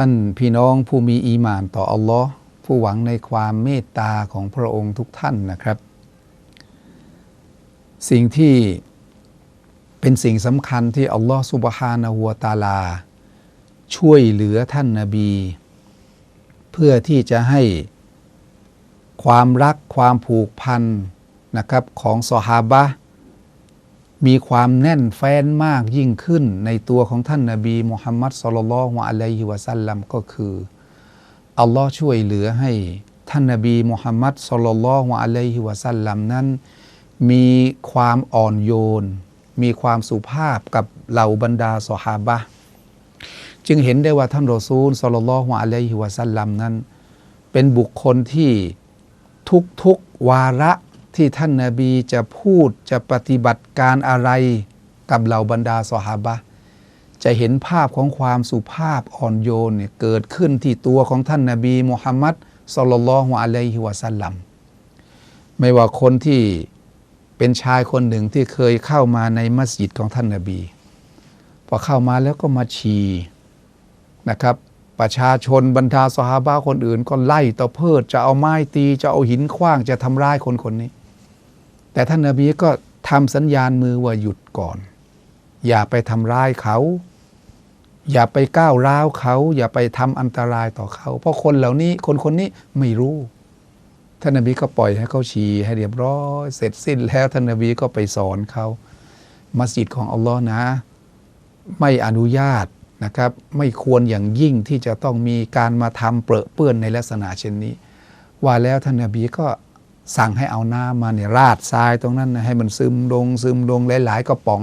ท่านพี่น้องผู้มีอีมานต่ออัลลอฮ์ผู้หวังในความเมตตาของพระองค์ทุกท่านนะครับ สิ่งที่เป็นสิ่งสำคัญที่อัลลอฮ์สุบฮานะฮูวตาลา ช่วยเหลือท่านนาบี เพื่อที่จะให้ความรักความผูกพันนะครับของซอฮาบะ มีความแน่นแฟ้นมากยิ่งขึ้นในตัวของท่านนาบีมุฮัมมัดสุลลัลฮุอะลัยฮิวะสัลลัมก็คืออัลลอฮ์ช่วยเหลือให้ท่านนาบีมุฮัมมัดสุลลัลฮุอะลัยฮิวะสัลลัมนั้น มีความอ่อนโยน มีความสุภาพกับเหล่าบรรดาสหาบะจึงเห็นได้ว่าท่านรอซูลสุลลัลฮุอะลัยฮิวะสัลลัมนั้น เป็นบุคคลที่ทุกๆวาระ ที่ท่านนาบีจะพูดจะปฏิบัติการอะไรกับเหล่าบรรดาสหาบะจะเห็นภาพของความสุภาพอ่อนโยนเนี่ยเกิดขึ้นที่ตัวของท่านนาบีมุฮัมมัดสุลลัลฮุอะลัยฮิวะสัลลัมไม่ว่าคนที่เป็นชายคนหนึ่งที่เคยเข้ามาในมัสยิดของท่านนาบี พอเข้ามาแล้วก็มาฉี่นะครับ ประชาชนบรรดาสหาบะคนอื่น ก็ไล่ตะเพิด จะเอาไม้ตี จะเอาหินขว้างจะทำร้ายคนคนนี้ แต่ท่านนาบีก็ทำสัญญาณมือว่าหยุดก่อน อย่าไปทำร้ายเขา อย่าไปก้าวร้าวเขา อย่าไปทำอันตรายต่อเขา เพราะคนเหล่านี้คนคนนี้ไม่รู้ท่านนาบีก็ปล่อยให้เขาฉี่ให้เรียบร้อยเสร็จสิ้นแล้วท่านนาบีก็ไปสอนเขามัสยิดของอัลลอฮ์นะ ไม่อนุญาตนะครับ ไม่ควรอย่างยิ่งที่จะต้องมีการมาทำเปรอะเปื้อนในลักษณะเช่นนี้ ว่าแล้วท่านนาบีก็ สั่งให้เอาน้ำมาเนี่ยราดทรายตรงนั้นนะให้มันซึมลงซึมลงหลาย ๆกระป๋อง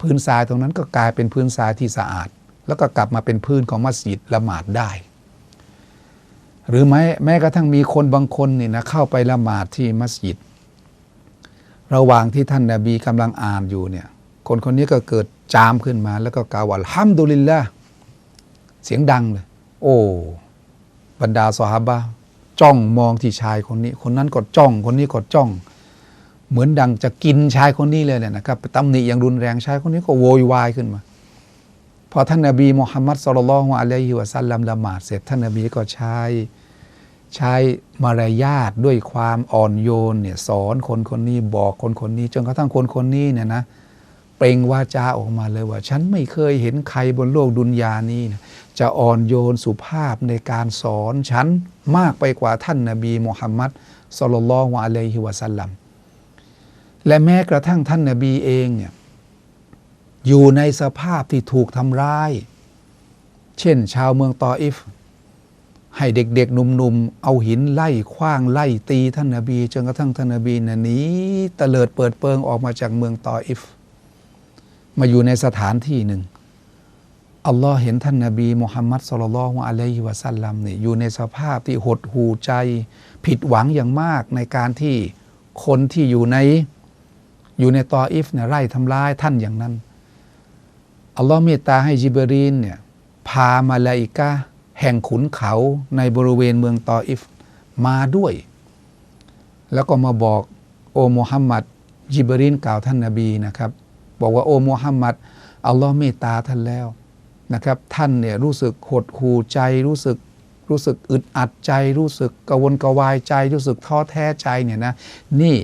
พื้นทรายตรงนั้นก็กลายเป็นพื้นทรายที่สะอาด แล้วก็กลับมาเป็นพื้นของมัสยิดละหมาดได้ หรือแม้แม้กระทั่งมีคนบางคนนี่นะเข้าไปละหมาดที่มัสยิด ระหว่างที่ท่านนาบีกำลังอ่านอยู่เนี่ยคนคนนี้ก็เกิดจามขึ้นมา แล้วก็กล่าวว่าฮัมดุลิลละเสียงดังเลยโอ้บรรดาสหาบะ จ้องมองที่ชายคนนี้ คนนั้นก็จ้อง คนนี้ก็จ้อง เหมือนดังจะกินชายคนนี้เลยเนี่ยนะครับตำหนิอย่างรุนแรงชายคนนี้ก็โวยวายขึ้นมา พอท่านนาบีมุฮัมมัดสุลลัลฮุอะลัยฮิวะสัลลัมละหมาดเสร็จท่านนาบีก็ใช้ใช้มารยาทด้วยความอ่อนโยนเนี่ยสอนคนคนนี้บอกคนคนนี้ จนกระทั่งคนคนนี้เนี่ยนะ เปล่งวาจาออกมาเลยว่า ฉันไม่เคยเห็นใครบนโลกดุนยานี้นะจะอ่อนโยนสุภาพในการสอนฉันมากไปกว่าท่านนาบีมุฮัมมัดสลลัลลอฮุอะลัยฮิวะสัลลัมและแม้กระทั่งท่านนาบีเองเนี่ยอยู่ในสภาพที่ถูกทำร้าย เช่น ชาวเมืองตออิฟ ให้เด็กๆหนุ่มๆ เอาหินไล่คว้างไล่ตีท่านนาบีจนกระทั่งท่านนาบีน่ะหนีตะเลิดเปิดเปิงออกมาจากเมืองตออิฟ มาอยู่ในสถานที่หนึ่งอัลลอฮ์เห็นท่านนาบีมุฮัมมัดสุลลัลฮุอะลัยฮิวะสัลลัมเนี่ยอยู่ในสภาพที่หดหูใจ ผิดหวังอย่างมากในการที่คนที่อยู่ในอยู่ในตออิฟเนี่ยไล่ทำร้ายท่านอย่างนั้น อัลลอฮ์เมตตาให้จิบรีนเนี่ยพามาลาอิกาแห่งขุนเขาในบริเวณเมืองตออิฟมาด้วย แล้วก็มาบอกโอมุฮัมมัดจิบรีนกล่าวท่านนาบีนะครับ บอกว่าโอมุฮัมมัดอัลลอฮ์เมตตาท่านแล้วนะครับท่านเนี่ยรู้สึกหดหูใจรู้สึกรู้สึกอึดอัดใจ รู้สึกกวนกวายใจ รู้สึกท้อแท้ใจเนี่ยนะนี่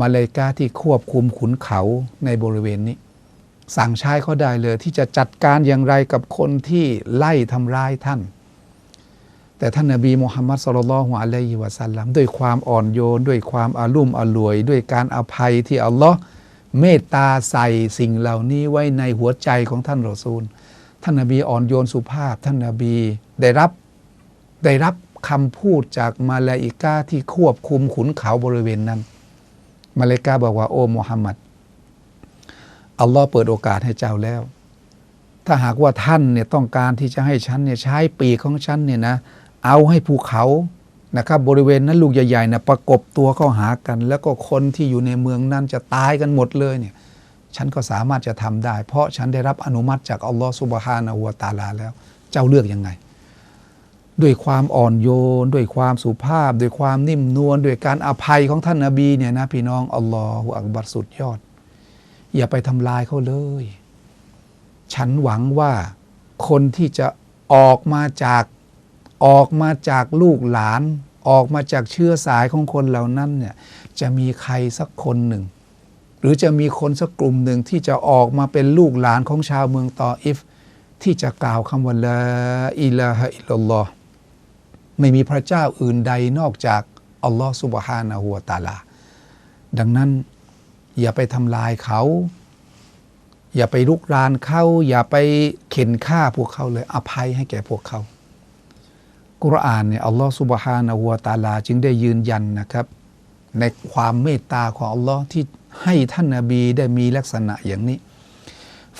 มาเลกาที่ควบคุมขุนเขาในบริเวณนี้ สั่งใช้เขาได้เลย ที่จะจัดการอย่างไรกับคนที่ไล่ทำร้ายท่าน แต่ท่านนบีมุฮัมมัดสุลลัลฮุอะลัยฮิวะสัลลัมด้วยความอ่อนโยน ด้วยความอารุ่มอร่วย ด้วยการอภัยที่อัลลอฮ์ เมตตาใส่สิ่งเหล่านี้ไว้ในหัวใจของท่านรอซูล ท่านนบีอ่อนโยนสุภาพ ท่านนบีได้รับได้รับคำพูดจากมาลาอิกาที่ควบคุมขุนเขาบริเวณนั้น มาลาอิกาบอกว่าโอ้มุฮัมมัดอัลลอฮ์เปิดโอกาสให้เจ้าแล้ว ถ้าหากว่าท่านเนี่ยต้องการที่จะให้ฉันเนี่ยใช้ปีกของฉันเนี่ยนะ เอาให้ภูเขา นะครับบริเวณนั้นลูกใหญ่ๆนะประกบตัวเข้าหากัน แล้วก็คนที่อยู่ในเมืองนั้นจะตายกันหมดเลยเนี่ยฉันก็สามารถจะทำได้ เพราะฉันได้รับอนุมัติจากอัลลอฮ์สุบฮานะฮูวตาลาแล้ว เจ้าเลือกยังไง ด้วยความอ่อนโยน ด้วยความสุภาพ ด้วยความนิ่มนวลด้วยการอภัยของท่านนาบีเนี่ยนะพี่น้องอัลลอฮฺอักบัรสุดยอด อย่าไปทำลายเขาเลย ฉันหวังว่าคนที่จะออกมาจาก ออกมาจากลูกหลาน ออกมาจากเชื้อสายของคนเหล่านั้นเนี่ยจะมีใครสักคนหนึ่ง หรือจะมีคนสักกลุ่มหนึ่งที่จะออกมาเป็นลูกหลานของชาวเมืองตออิฟ ที่จะกล่าวคำว่าละอิลาฮะอิลลัลอฮ์ไม่มีพระเจ้าอื่นใดนอกจากอัลลอฮ์สุบฮานะฮูวะตาลา ดังนั้นอย่าไปทำลายเขา อย่าไปลุกรานเขา อย่าไปเข็นฆ่าพวกเขาเลย อภัยให้แก่พวกเขา กุรอานเนี่ยอัลลอฮ์สุบฮานะฮูวะตะอาลา จึงได้ยืนยันนะครับ ในความเมตตาของอัลลอฮ์ที่ให้ท่านนาบีได้มีลักษณะอย่างนี้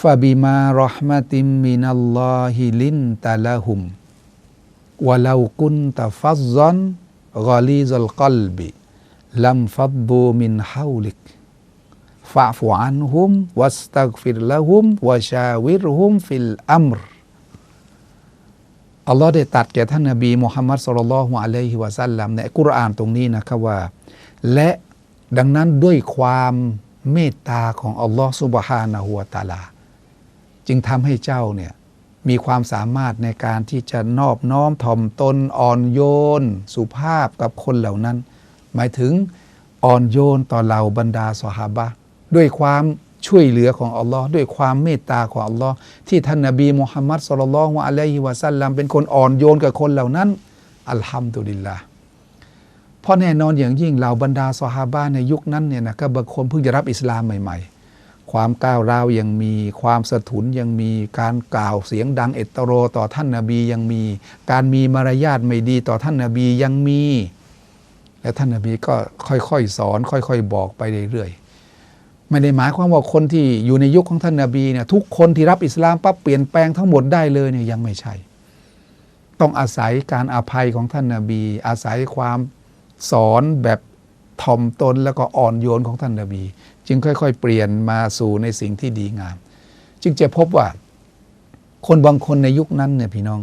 ฟาบิมารอห์มะติมมินัลลอฮิลินตะละหุมวะลากุนตะฟัซซันกอลีซัลกัลบิลัมฟัดดูมินฮาวลิกฟะฟุอันฮุมวัสตักฟิรละหุมวะชาวิรฮุมฟิลอัมร อัลลอฮ์ได้ตัดแก่ท่านนบีมุฮัมมัดสุลลัลฮุอะลัยฮิวะสัลลัมในกุรอานตรงนี้นะครับว่า และดังนั้นด้วยความเมตตาของอัลลอฮ์สุบฮานะฮูวตาลา จึงทำให้เจ้าเนี่ยมีความสามารถในการที่จะนอบน้อมถ่อมตนอ่อนโยน สุภาพกับคนเหล่านั้น หมายถึงอ่อนโยนต่อเหล่าบรรดาสหาบะด้วยความ ช่วยเหลือของอัลลอฮ์ด้วยความเมตตาของอัลลอฮ์ที่ท่านนบีมุฮัมมัดสุลลัลลอฮุอะลัยฮิวะสัลลัมเป็นคนอ่อนโยนกับคนเหล่านั้น อัลฮัมดุลิลลาห์เพราะแน่นอนอย่างยิ่งเหล่าบรรดาสหาบะห์ในยุคนั้นเนี่ยนะก็บางคนเพิ่งจะรับอิสลามใหม่ๆ ความก้าวร้าวยังมีความสะทุนยังมีการกล่าวเสียงดังเอตโรต่อท่านนาบียังมี การมีมารยาทไม่ดีต่อท่านนาบียังมี และท่านนาบีก็ค่อยๆสอน ค่อย ๆ บอกไปเรื่อยๆ ไม่ได้หมายความว่าคนที่อยู่ในยุคของท่านนาบีเนี่ยทุกคนที่รับอิสลามปั๊บเปลี่ยนแปลงทั้งหมดได้เลยเนี่ยยังไม่ใช่ ต้องอาศัยการอาภัยของท่านนาบี อาศัยความสอนแบบถ่อมตนแล้วก็อ่อนโยนของท่านนาบี จึงค่อย ๆ เปลี่ยนมาสู่ในสิ่งที่ดีงาม จึงจะพบว่า คนบางคนในยุคนั้นเนี่ยพี่น้อง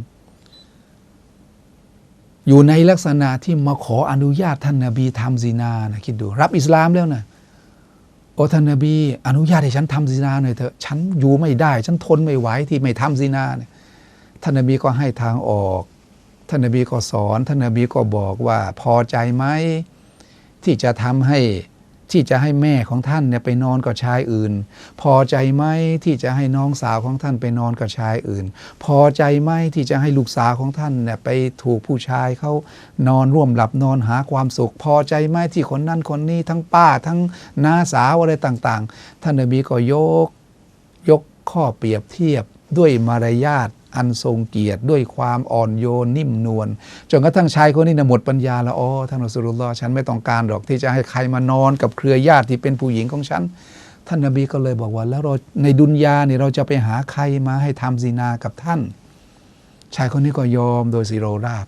อยู่ในลักษณะที่มาขออนุญาตท่านนาบีทำซีนานะคิดดู รับอิสลามแล้วนะ โอ้ท่านนบี อนุญาตให้ฉันทำซีนาหน่อยเถอะฉันอยู่ไม่ได้ ฉันทนไม่ไหวที่ไม่ทำซีนาเนี่ยท่านนบีก็ให้ทางออก ท่านนบีก็สอน ท่านนบีก็บอกว่าพอใจไหมที่จะทำให้ ที่จะให้แม่ของท่านเนี่ยไปนอนกับชายอื่น พอใจไหมที่จะให้น้องสาวของท่านไปนอนกับชายอื่น พอใจไหมที่จะให้ลูกสาวของท่านเนี่ยไปถูกผู้ชายเขานอนร่วมหลับนอนหาความสุข พอใจไหมที่คนนั้นคนนี้ทั้งป้าทั้งน้าสาวอะไรต่าง ๆ ท่านนบีก็ยกยกข้อเปรียบเทียบด้วยมารยาท อันทรงเกียรติด้วยความอ่อนโยนนิ่มนวลจนกระทั่งชายคนนี้นะหมดปัญญาแล้วอ๋อท่านอัสรุลลอฮ์ฉันไม่ต้องการหรอกที่จะให้ใครมานอนกับเครือญาติที่เป็นผู้หญิงของฉัน ท่านนบีก็เลยบอกว่า แล้วเราในดุนยาเนี่ยเราจะไปหาใครมาให้ทำซีนากับท่าน ชายคนนี้ก็ยอมโดยสิโรราบ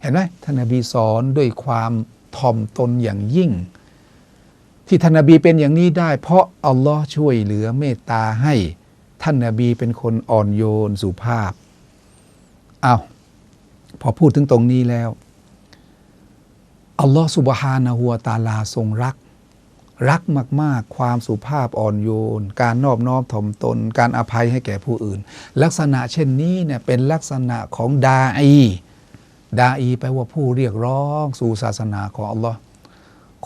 เห็นไหมท่านนบีสอนด้วยความถ่อมตนอย่างยิ่ง ที่ท่านนบีเป็นอย่างนี้ได้ เพราะอัลลอฮ์ช่วยเหลือเมตตาให้ ท่านนาบีเป็นคนอ่อนโยนสุภาพอา้าวพอพูดถึงตรงนี้แล้วอัลลอฮฺสุบฮานะฮัวตาลาทรงรัก รักมาก ๆ ความสุภาพอ่อนโยน การนอบน้อมถ่อมตน การอภัยให้แก่ผู้อื่น ลักษณะเช่นนี้เนี่ยเป็นลักษณะของดาอี ดาอีแปลว่าผู้เรียกร้อง สู่ศาสนาของอัลลอฮ์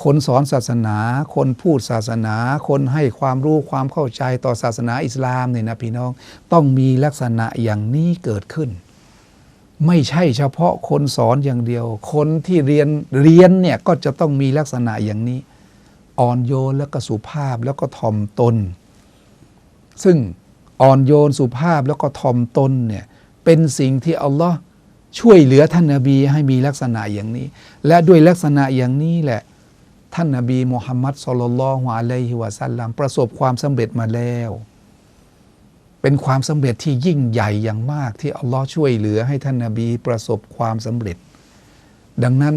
คนสอนศาสนา คนพูดศาสนา คนให้ความรู้ความเข้าใจต่อศาสนาอิสลามเนี่ยนะพี่น้องต้องมีลักษณะอย่างนี้เกิดขึ้น ไม่ใช่เฉพาะคนสอนอย่างเดียว คนที่เรียนเรียนเนี่ยก็จะต้องมีลักษณะอย่างนี้ อ่อนโยนแล้วก็สุภาพแล้วก็ถ่อมตน ซึ่งอ่อนโยนสุภาพแล้วก็ถ่อมตนเนี่ยเป็นสิ่งที่อัลลอฮ์ช่วยเหลือท่านนาบีให้มีลักษณะอย่างนี้ และด้วยลักษณะอย่างนี้แหละ ท่านนาบีมุฮัมมัดสุลลัลฮุอะลัยฮิวะสัลลัมประสบความสำเร็จมาแล้ว เป็นความสำเร็จที่ยิ่งใหญ่อย่างมากที่อัลลอฮ์ช่วยเหลือให้ท่านนาบีประสบความสำเร็จ ดังนั้น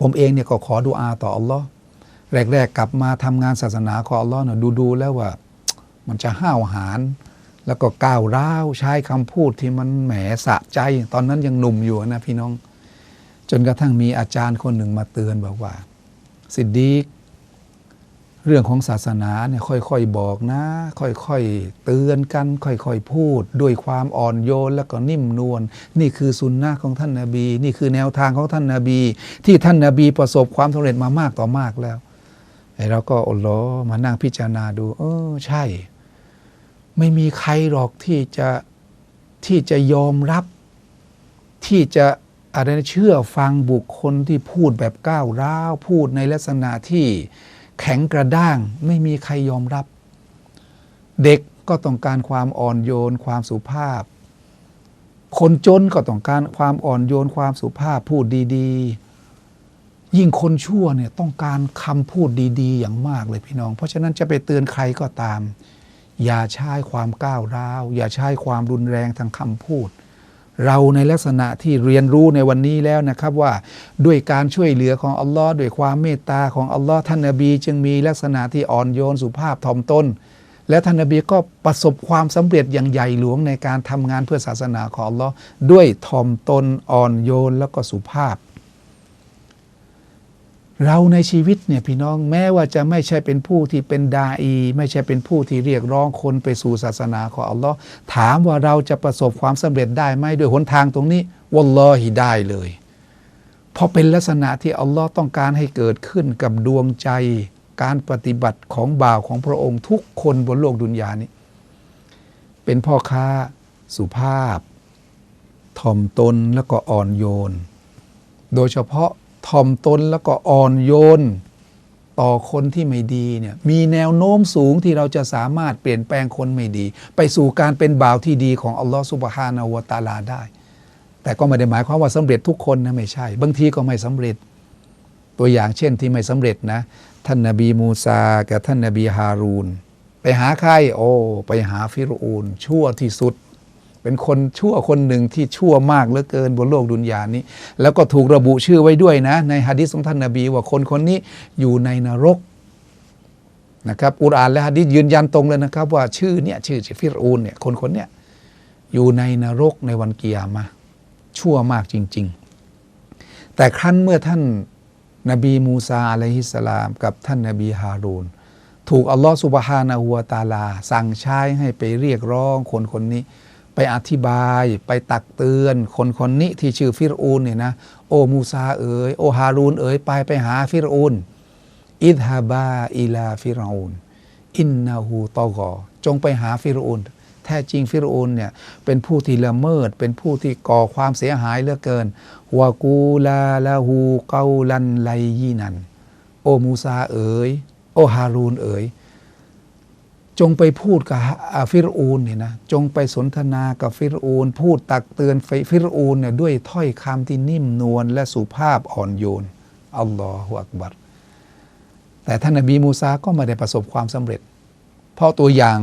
ผมเองเนี่ยก็ขอดุอาต่ออัลลอฮ์แรกๆกลับมาทำงานศาสนาของอัลลอฮ์เนี่ยดูๆแล้วว่า มันจะห้าวหาญแล้วก็ก้าวร้าวใช้คำพูดที่มันแหมสะใจ ตอนนั้นยังหนุ่มอยู่นะพี่น้อง จนกระทั่งมีอาจารย์คนหนึ่งมาเตือนบอกว่า สิดดีกเรื่องของศาสนาเนี่ยค่อยๆบอกนะ ค่อยๆเตือนกัน ค่อยๆพูด ด้วยความอ่อนโยนแล้วก็นิ่มนวลนี่คือสุนนะของท่านนาบี นี่คือแนวทางของท่านนาบี ที่ท่านนาบีประสบความสำเร็จมามากต่อมากแล้วไอ้เราก็อัลลอมานั่งพิจารณาดู เออใช่ ไม่มีใครหรอกที่จะที่จะยอมรับที่จะ อะไรนะเชื่อฟังบุคคลที่พูดแบบก้าวร้าวพูดในลักษณะที่แข็งกระด้างไม่มีใครยอมรับ เด็กก็ต้องการความอ่อนโยน ความสุภาพ คนจนก็ต้องการความอ่อนโยน ความสุภาพพูดดีๆ ยิ่งคนชั่วเนี่ยต้องการคำพูดดีๆ อย่างมากเลยพี่น้อง เพราะฉะนั้นจะไปเตือนใครก็ตาม อย่าใช้ความก้าวร้าว อย่าใช้ความรุนแรงทางคำพูด เราในลักษณะที่เรียนรู้ในวันนี้แล้วนะครับว่าด้วยการช่วยเหลือของอัลลอฮ์ด้วยความเมตตาของอัลลอฮ์ท่านนบีจึงมีลักษณะที่อ่อนโยนสุภาพถ่อมตนและท่านนบีก็ประสบความสำเร็จอย่างใหญ่หลวงในการทำงานเพื่อศาสนาของอัลลอฮ์ด้วยถ่อมตนอ่อนโยนแล้วก็สุภาพ เราในชีวิตเนี่ยพี่น้องแม้ว่าจะไม่ใช่เป็นผู้ที่เป็นดาอี ไม่ใช่เป็นผู้ที่เรียกร้องคนไปสู่ศาสนาของอัลลอฮ์ถามว่าเราจะประสบความสำเร็จได้ไหมด้วยหนทางตรงนี้วัลลอฮิได้เลย เพราะเป็นลักษณะที่อัลลอฮ์ต้องการให้เกิดขึ้นกับดวงใจ การปฏิบัติของบ่าวของพระองค์ทุกคนบนโลกดุนยานี้ เป็นพ่อค้า สุภาพ ถ่อมตนแล้วก็อ่อนโยน โดยเฉพาะ ถ่อมตนแล้วก็อ่อนโยน ต่อคนที่ไม่ดีเนี่ยมีแนวโน้มสูงที่เราจะสามารถเปลี่ยนแปลงคนไม่ดี ไปสู่การเป็นบ่าวที่ดีของอัลลอฮฺสุบฮานาวตาลาได้ แต่ก็ไม่ได้หมายความว่าสำเร็จทุกคนนะไม่ใช่ บางทีก็ไม่สำเร็จ ตัวอย่างเช่นที่ไม่สำเร็จนะ ท่านนบีมูซากับท่านนบีฮารูน ไปหาใครโอ้ไปหาฟิรูนชั่วที่สุด เป็นคนชั่วคนหนึ่งที่ชั่วมากเหลือเกินบนโลกดุนยานี้ แล้วก็ถูกระบุชื่อไว้ด้วยนะ ในฮะดิษของท่านนาบีว่าคนคนนี้อยู่ในนรกนะครับอุรานและฮะดิษยืนยันตรงเลยนะครับ ว่าชื่อเนี่ยชื่อฟิรูนเนี่ยคนคนเนี้ยอยู่ในนรกในวันเกียร์มาชั่วมากจริง ๆ แต่ครั้นเมื่อท่านนบีมูซาอะลัยฮิสลาม กับท่านนบีฮารูนถูกอัลลอฮฺสุบฮานะฮูวตาลา สั่งใช้ให้ไปเรียกร้องคนคนนี้ ไปอธิบายไปตักเตือน คนคนนี้ที่ชื่อฟิรูนเนี่ยนะโอมูซาเอ๋ยโอฮารูนเอ๋ยไปไปหาฟิรูนอิดฮาบาอิลาฟิรูนอินนาหูตอกอจงไปหาฟิรูนแท้จริงฟิรูนเนี่ยเป็นผู้ที่ละเมิด เป็นผู้ที่ก่อความเสียหายเหลือเกินวากูลาลาหูเกาลันไลยีนัน โอมูซาเอ๋ยโอฮารูนเอ๋ย จงไปพูดกับฟิรูนเนี่ยนะจงไปสนทนากับฟิรูนพูดตักเตือนฟิรูนเนี่ยด้วยถ้อยคำที่นิ่มนวลและสุภาพอ่อนโยนอัลลอฮฺอักบัรแต่ท่านนบีมูซาก็ไม่ได้ประสบความสำเร็จ เพราะตัวอย่าง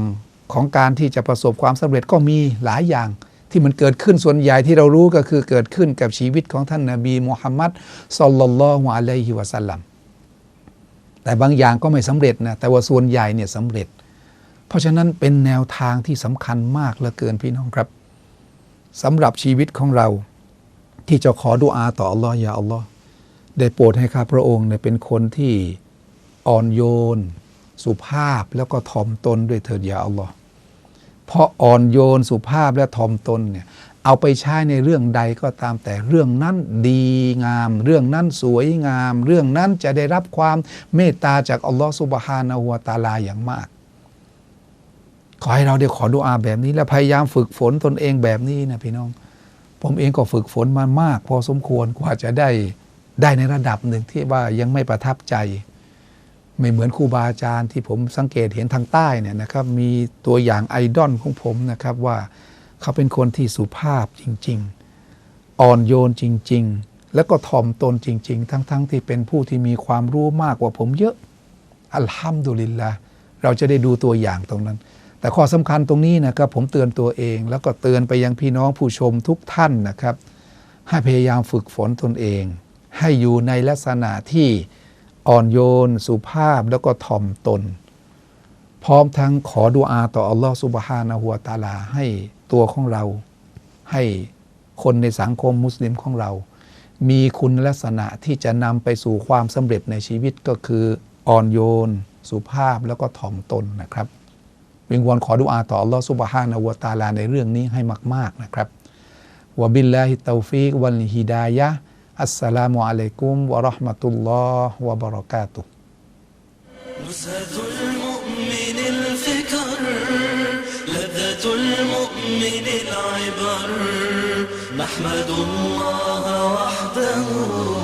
ของการที่จะประสบความสำเร็จก็มีหลายอย่างที่มันเกิดขึ้นส่วนใหญ่ที่เรารู้ก็คือเกิดขึ้นกับชีวิตของท่านนาบีมุฮัมมัดสลลัลลอฮุอะลัยฮิวะสัลลัมแต่บางอย่างก็ไม่สำเร็จนะแต่ว่าส่วนใหญ่เนี่ยสำเร็จ เพราะฉะนั้นเป็นแนวทางที่สำคัญมากเหลือเกินพี่น้องครับสำหรับชีวิตของเรา ที่จะขอดุอาต่ออัลลอฮ์ยาอัลลอฮ์ได้โปรดให้ข้าพระองค์เนี่ยเป็นคนที่อ่อนโยน สุภาพแล้วก็ถ่อมตนด้วยเถิดยาอัลลอฮ์เพราะอ่อนโยนสุภาพและถ่อมตนเนี่ยเอาไปใช้ในเรื่องใดก็ตามแต่เรื่องนั้นดีงาม เรื่องนั้นสวยงาม เรื่องนั้นจะได้รับความเมตตาจากอัลลอฮ์สุบฮานะฮูวตาลาอย่างมาก ขอให้เราได้ขอดุอาแบบนี้ และพยายามฝึกฝนตนเองแบบนี้นะพี่น้อง ผมเองก็ฝึกฝนมามาก พอสมควรกว่าจะได้ได้ในระดับหนึ่งที่ว่ายังไม่ประทับใจ ไม่เหมือนครูบาอาจารย์ที่ผมสังเกตเห็นทางใต้เนี่ยนะครับมีตัวอย่างไอดอลของผมนะครับว่าเขาเป็นคนที่สุภาพจริง ๆ อ่อนโยนจริง ๆ แล้วก็ถ่อมตนจริง ๆ ทั้งๆที่เป็นผู้ที่มีความรู้มากกว่าผมเยอะอัลฮัมดุลิลละเราจะได้ดูตัวอย่างตรงนั้น แต่ข้อสำคัญตรงนี้นะครับผมเตือนตัวเอง แล้วก็เตือนไปยังพี่น้องผู้ชมทุกท่านนะครับ ให้พยายามฝึกฝนตนเอง ให้อยู่ในลักษณะที่อ่อนโยน สุภาพแล้วก็ถ่อมตน พร้อมทั้งขอดุอาต่ออัลลอฮฺสุบฮานะฮัวตาลาให้ตัวของเรา ให้คนในสังคมมุสลิมของเรา มีคุณลักษณะที่จะนำไปสู่ความสำเร็จในชีวิตก็คืออ่อนโยน สุภาพแล้วก็ถ่อมตนนะครับ วิงวอนขอดุอาต่ออัลลอฮฺซุบฮานะฮูวะตะอาลาในเรื่องนี้ให้มาก ๆ นะครับวะบิลลาฮิตตอฟีกวัลฮิดายะฮ์อัสสลามุอะลัยกุมวะเราะห์มะตุลลอฮ์วะบะเราะกาตุฮ์ نزهة المؤمن الفكر لذة المؤمن العبر نحمد الله وحده